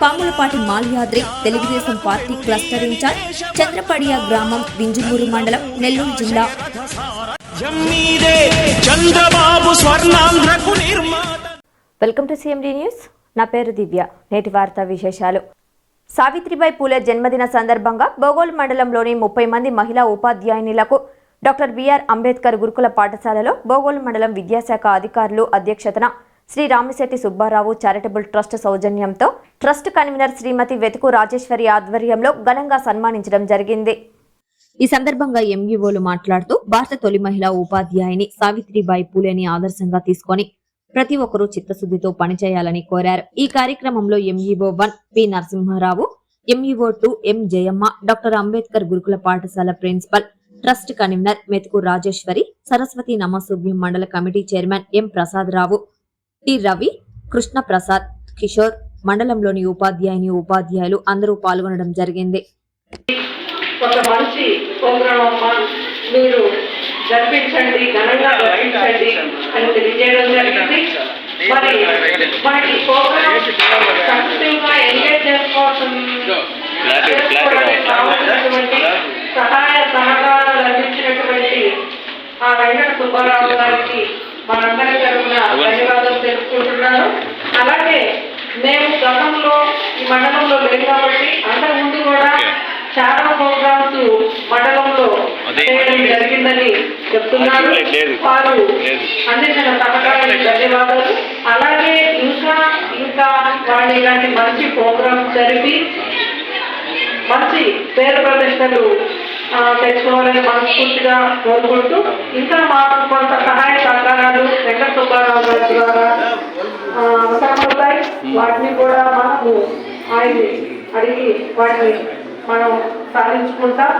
Pamulapati Malyadri Telugudesam party cluster incharge Chandrapadiya గ్రామం వింజమూరు మండలం నెల్లూరు జిల్లా. జమ్మీదే చంద్రబాబు స్వర్ణాంధ్రకు నిర్మాత. Welcome to CMD news. నా పేరు దివ్య. నేటి వార్తా విశేషాలు. సావిత్రిబాయి పూలే జన్మదిన సందర్భంగా బోగోల్ మండలంలోని ముప్పై మంది మహిళా ఉపాధ్యాయునిలకు డాక్టర్ బిఆర్ అంబేద్కర్ గురుకుల పాఠశాలలో బోగోల్ మండలం విద్యాశాఖ అధికారులు అధ్యక్షతన శ్రీ రామిశెట్టి సుబ్బారావు చారిటబుల్ ట్రస్ట్ సౌజన్యంతో ట్రస్ట్ కన్వీనర్ శ్రీమతి వెతుకు రాజేశ్వరి ఆధ్వర్యంలో ఘనంగా సన్మానించడం జరిగింది. ఈ సందర్భంగా ఎంఈఓలు మాట్లాడుతూ భారత తొలి మహిళా ఉపాధ్యాయుని సావిత్రిబాయి పూలేని ఆదర్శంగా తీసుకొని ప్రతి ఒక్కరూ చిత్తశుద్ధితో పనిచేయాలని కోరారు. ఈ కార్యక్రమంలో MEO one P Narasimharao MEO two M Jayamma doctor Ambedkar Gurukula పాఠశాల ప్రిన్సిపల్ ట్రస్ట్ కన్వీనర్ మెతుకు రాజేశ్వరి సరస్వతి నమశుభ్యం మండల committee chairman M Prasad Rao T. Ravi Krishnaprasad Kishore మండలంలోని ఉపాధ్యాయుని ఉపాధ్యాయులు అందరూ పాల్గొనడం జరిగింది. ఒక మంచి ప్రోగ్రామ్ మీరు జరిపించండి ఘనంగా జరిపించండి అని తెలియజేయడం జరిగింది. మరి మనకి ప్రోగ్రామ్ సక్సెస్ఫుల్గా ఎంగేజ్ చేసుకోవాల్సిన సహాయ సహకారాలు అందించినటువంటి ఆ వెంకట సుబ్బారావు గారికి మనందరికీ అలాగే మేము గతంలో ఈ మండలంలో లేదు కాబట్టి అంతకుముందు కూడా చాలా ప్రోగ్రామ్స్ మండలంలో చేయడం జరిగిందని చెప్తున్నారు. వారు అందించిన సహకారానికి ధన్యవాదాలు. అలాగే ఇంకా ఇంకా వాళ్ళు ఇలాంటి మంచి ప్రోగ్రామ్స్ జరిపి మంచి పేరు ప్రతిష్టలు తెచ్చుకోవాలని మనస్ఫూర్తిగా కోరుకుంటూ ఇంకా మాకు కొంత సహకారాలు వెంకట సుబ్బారావు గారి ద్వారా. అవసరమవుతాయి వాటిని కూడా మనము ఆయన్ని అడిగి వాటిని మనం సాధించుకుంటాం.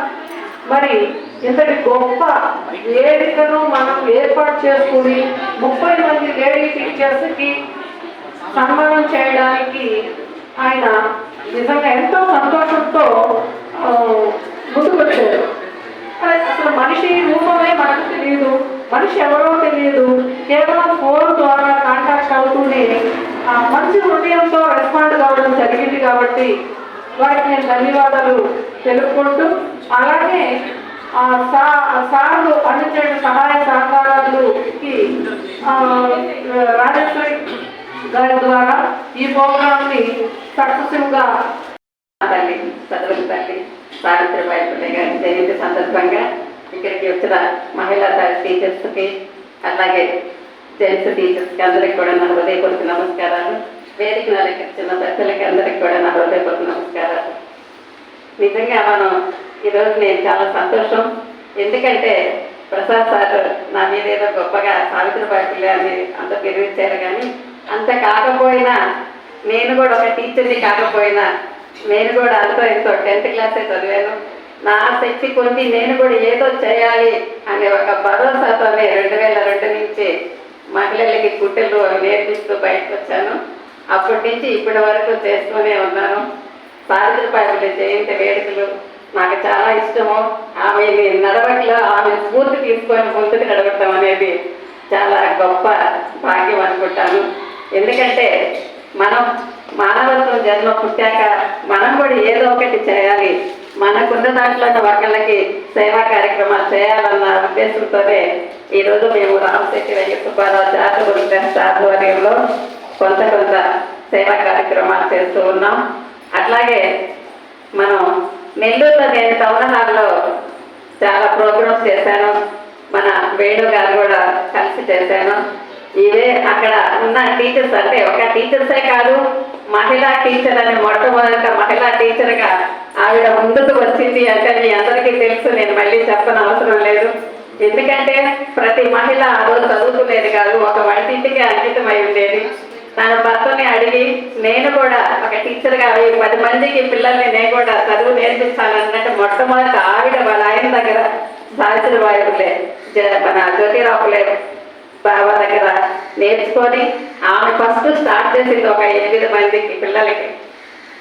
మరి ఇంతటి గొప్ప వేదికను మనం ఏర్పాటు చేసుకుని ముప్పై మంది లేడీ టీచర్స్కి సన్మానం చేయడానికి ఆయన నిజంగా ఎంతో సంతోషంతో ఆ, ముందుకు వచ్చారు అదే అసలు మనిషి రూపమే మనకు తెలియదు మనిషి ఎవరో మంచి హృదయంతో రెస్పాండ్ కావడం జరిగింది కాబట్టి వారికి నేను ధన్యవాదాలు తెలుపుకుంటూ అలాగే ఆ సా సార్లు అందించిన సహాయ సహకారాలకి రాజేశ్వరి గారి ద్వారా ఈ ప్రోగ్రామ్ని సక్సెస్ఫుల్ తల్లి చదువుల తల్లి సావిత్రిబాయి పుల్లె గారి జయంతి సందర్భంగా ఇక్కడికి వచ్చిన మహిళా టీచర్స్కి అలాగే జెంట్స్ టీచర్స్కి అందరికి కూడా నా హృదయపూర్వక నమస్కారాలు వేదిక అలంకరించిన పెద్దలకి అందరికి కూడా నా హృదయపూర్వక నమస్కారాలు నిజంగా మనం ఈరోజు నేను చాలా సంతోషం ఎందుకంటే ప్రసాద్ సార్ నా మీద ఏదో గొప్పగా సావిత్రిబాయి పుల్లె అని అంత పెరిగించారు కానీ అంత కాకపోయినా నేను కూడా ఒక టీచర్ని కాకపోయినా నేను కూడా అంతో ఎంతో టెన్త్ క్లాసే చదివాను నా శక్తి కొద్ది నేను కూడా ఏదో చేయాలి అనే ఒక భరోసాతోనే రెండు వేల రెండు నుంచి మహిళలకి కుట్టెలు నేర్పిస్తూ బయటకు వచ్చాను అప్పటి నుంచి ఇప్పటి వరకు చేస్తూనే ఉన్నాను. సావిత్రిపాయలు జయంతి వేడుకలు నాకు చాలా ఇష్టము. ఆమె నడవట్లో ఆమె స్ఫూర్తి తీసుకొని ముందుకు నడవటం అనేది చాలా గొప్ప భాగ్యం అనుకుంటాను. ఎందుకంటే మనం మానవత్వం జన్మ పుట్టాక మనం కూడా ఏదో ఒకటి చేయాలి. మనకున్న దాంట్లో ఒకళ్ళకి సేవా కార్యక్రమాలు చేయాలన్న ఉద్దేశంతోనే ఈరోజు మేము రామశెట్టి వెంకట సుబ్బారావు చారిటబుల్ ట్రస్ట్ ఆధ్వర్యంలో కొంత కొంత సేవా కార్యక్రమాలు చేస్తూ ఉన్నాం. అట్లాగే మనం నెల్లూరులో నేను టౌన్ హాల్లో చాలా ప్రోగ్రామ్స్ చేశాను. మన వేణు గారు కూడా కలిసి చేశాను. ఇవే అక్కడ ఉన్న టీచర్స్ అంటే ఒక టీచర్సే కాదు మహిళా టీచర్ అనే మొట్టమొదట మహిళా టీచర్గా ఆవిడ ముందుకు వచ్చింది అంటే మీ అందరికీ తెలుసు నేను మళ్ళీ చెప్పని అవసరం లేదు. ఎందుకంటే ప్రతి మహిళ ఆ రోజు చదువుకునేది కాదు ఒక వంటింటికి అంకితమై ఉండేది. తన భర్తని అడిగి నేను కూడా ఒక టీచర్గా ఈ పది మందికి పిల్లల్ని నేను కూడా చదువు నేర్పించాలన్నట్టు మొట్టమొదటి ఆవిడ వాళ్ళ ఆయన దగ్గర సావిత్రిబాయిలే మన జ్యోతిరావులే బాబా దగ్గర నేర్చుకొని ఆమె ఫస్ట్ స్టార్ట్ చేసింది ఒక ఎనిమిది మందికి పిల్లలకి.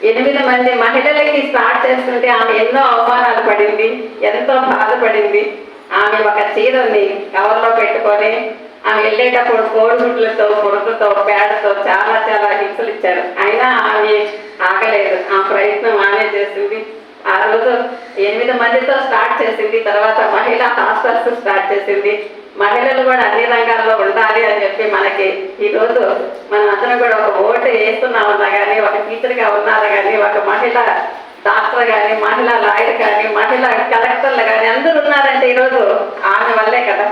ఎనిమిది మంది మహిళలకి స్టార్ట్ చేస్తుంటే ఆమె ఎన్నో అవమానాలు పడింది ఎంతో బాధపడింది. ఆమె ఒక చీరని కవర్లో పెట్టుకొని ఆమె వెళ్ళేటప్పుడు కోడిగుడ్లతో పొడుగుతో పేడతో చాలా చాలా హింసలు ఇచ్చారు. అయినా ఆమె ఆగలేదు. ఆ ప్రయత్నం ఆమె చేసింది. ఆ రోజు ఎనిమిది మందితో స్టార్ట్ చేసింది. తర్వాత మహిళా హాస్టల్స్ స్టార్ట్ చేసింది. మహిళలు కూడా అన్ని రంగాల్లో ఉండాలి అని చెప్పి మనకి ఈరోజు మనం అందరం కూడా ఒక ఓటు వేస్తున్నామన్నా కానీ ఒక టీచర్గా ఉన్నారా కానీ ఒక మహిళ డాక్టర్ కానీ మహిళా లాయర్ కానీ మహిళా కలెక్టర్లు కానీ అందరూ ఉన్నారంటే ఈరోజు ఆమె వల్లే కదా.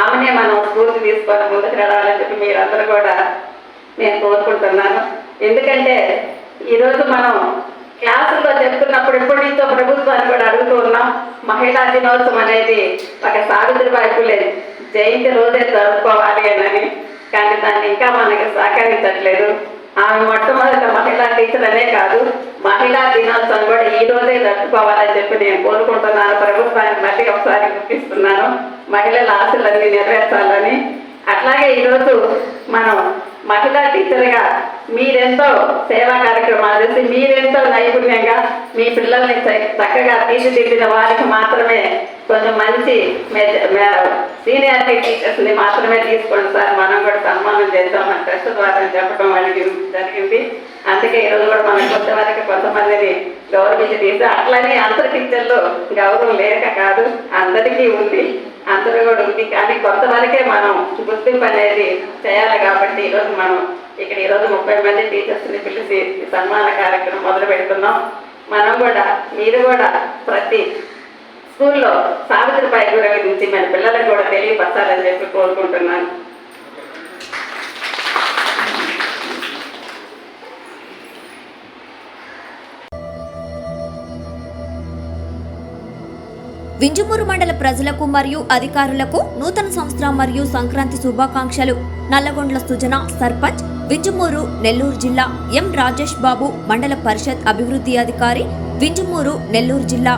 ఆమెనే మనం స్ఫూర్తి తీసుకొని ముందుకు నడవాలని చెప్పి మీరందరూ కూడా నేను కోరుకుంటున్నాను. ఎందుకంటే ఈరోజు మనం క్లాసుల్లో చెప్తున్నప్పుడు ఇప్పుడు నుంచో ప్రభుత్వాన్ని కూడా అడుగుతూ ఉన్నాం మహిళా దినోత్సవం అనేది ఒక సావిత్రిబాయి పులే జయంతి రోజే జరుపుకోవాలి అని. కానీ దాన్ని ఇంకా మనకి సహకరించట్లేదు ఆమె మొట్టమొదటి మహిళా టీచర్ అనే కాదు మహిళా దినోత్సవం కూడా ఈ రోజే జరుపుకోవాలని చెప్పి నేను కోరుకుంటున్నాను. ప్రభుత్వానికి మళ్ళీ ఒకసారి గుర్తిస్తున్నాను. మహిళల ఆశలన్నీ నెరవేర్చాలని. అట్లాగే ఈరోజు మనం మహిళా టీచర్గా మీరెంతో సేవా కార్యక్రమాలు చేసి మీరెంతో నైపుణ్యంగా మీ పిల్లల్ని చక్కగా తీర్చిదిద్దిన వారికి మాత్రమే కొంచెం మంచి సీనియారిటీ టీచర్స్ని మాత్రమే తీసుకోండి సార్. మనం కూడా సన్మానం చేద్దామని ట్రస్ట్ ద్వారా చెప్పడం అనేది జరిగింది. అందుకే ఈరోజు కూడా మనం కొంతవరకు కొంతమందిని గౌరవించి తీసి అట్లనే అందరి టీచర్లు గౌరవం లేక కాదు అందరికీ ఉంది అందరూ కూడా ఉంది. కానీ కొంతవరకే మనం గుర్తింపు అనేది చేయాలి కాబట్టి ఈరోజు మనం ఇక్కడ ఈరోజు ముప్పై మంది టీచర్స్ని పిలిచి సన్మాన కార్యక్రమం మొదలు పెడుతున్నాం. మనం కూడా మీరు కూడా ప్రతి స్కూల్లో సావిత్రిబాయి గురించి మన పిల్లలకు కూడా తెలియపరచాలని చెప్పి కోరుకుంటున్నాను. వింజమూరు మండల ప్రజలకు మరియు అధికారులకు నూతన సంవత్సరం మరియు సంక్రాంతి శుభాకాంక్షలు. నల్లగొండ్ల సుజన సర్పంచ్ వింజమూరు నెల్లూరు జిల్లా ఎం రాజేష్ బాబు మండల పరిషత్ అభివృద్ధి అధికారి వింజమూరు నెల్లూరు జిల్లా